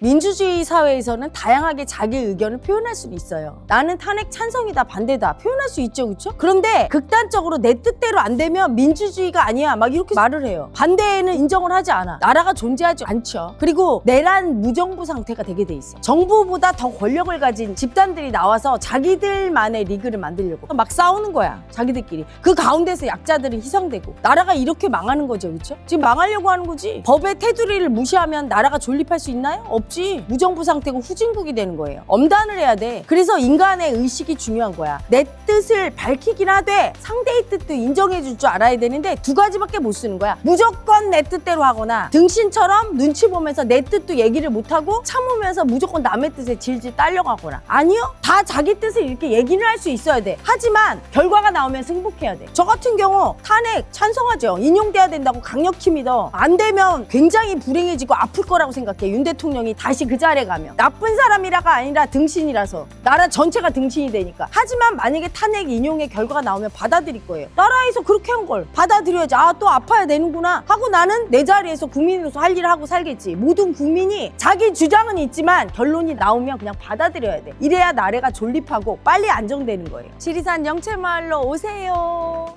민주주의 사회에서는 다양하게 자기 의견을 표현할 수는 있어요. 나는 탄핵 찬성이다, 반대다 표현할 수 있죠, 그렇죠? 그런데 극단적으로 내 뜻대로 안 되면 민주주의가 아니야, 막 이렇게 말을 해요. 반대에는 인정을 하지 않아. 나라가 존재하지 않죠. 그리고 내란 무정부 상태가 되게 돼 있어. 정부보다 더 권력을 가진 집단들이 나와서 자기들만의 리그를 만들려고 막 싸우는 거야, 자기들끼리. 그 가운데서 약자들은 희생되고 나라가 이렇게 망하는 거죠, 그렇죠? 지금 망하려고 하는 거지. 법의 테두리를 무시하면 나라가 존립할 수 있나요? 없 지. 무정부 상태고 후진국이 되는 거예요. 엄단을 해야 돼. 그래서 인간의 의식이 중요한 거야. 내 뜻을 밝히긴 하되 상대의 뜻도 인정해 줄 줄 알아야 되는데 두 가지밖에 못 쓰는 거야. 무조건 내 뜻대로 하거나 등신처럼 눈치 보면서 내 뜻도 얘기를 못 하고 참으면서 무조건 남의 뜻에 질질 딸려가거나 아니요. 다 자기 뜻을 이렇게 얘기를 할수 있어야 돼. 하지만 결과가 나오면 승복해야 돼. 저 같은 경우 탄핵 찬성하죠. 인용돼야 된다고 강력히 믿어. 안 되면 굉장히 불행해지고 아플 거라고 생각해. 윤 대통령이 다시 그 자리에 가면. 나쁜 사람이라가 아니라 등신이라서. 나라 전체가 등신이 되니까. 하지만 만약에 탄핵 인용의 결과가 나오면 받아들일 거예요. 나라에서 그렇게 한 걸 받아들여야지. 아, 또 아파야 되는구나. 하고 나는 내 자리에서 국민으로서 할 일을 하고 살겠지. 모든 국민이 자기 주장은 있지만 결론이 나오면 그냥 받아들여야 돼. 이래야 나 라가 존립하고 빨리 안정되는 거예요. 지리산 영채마을로 오세요.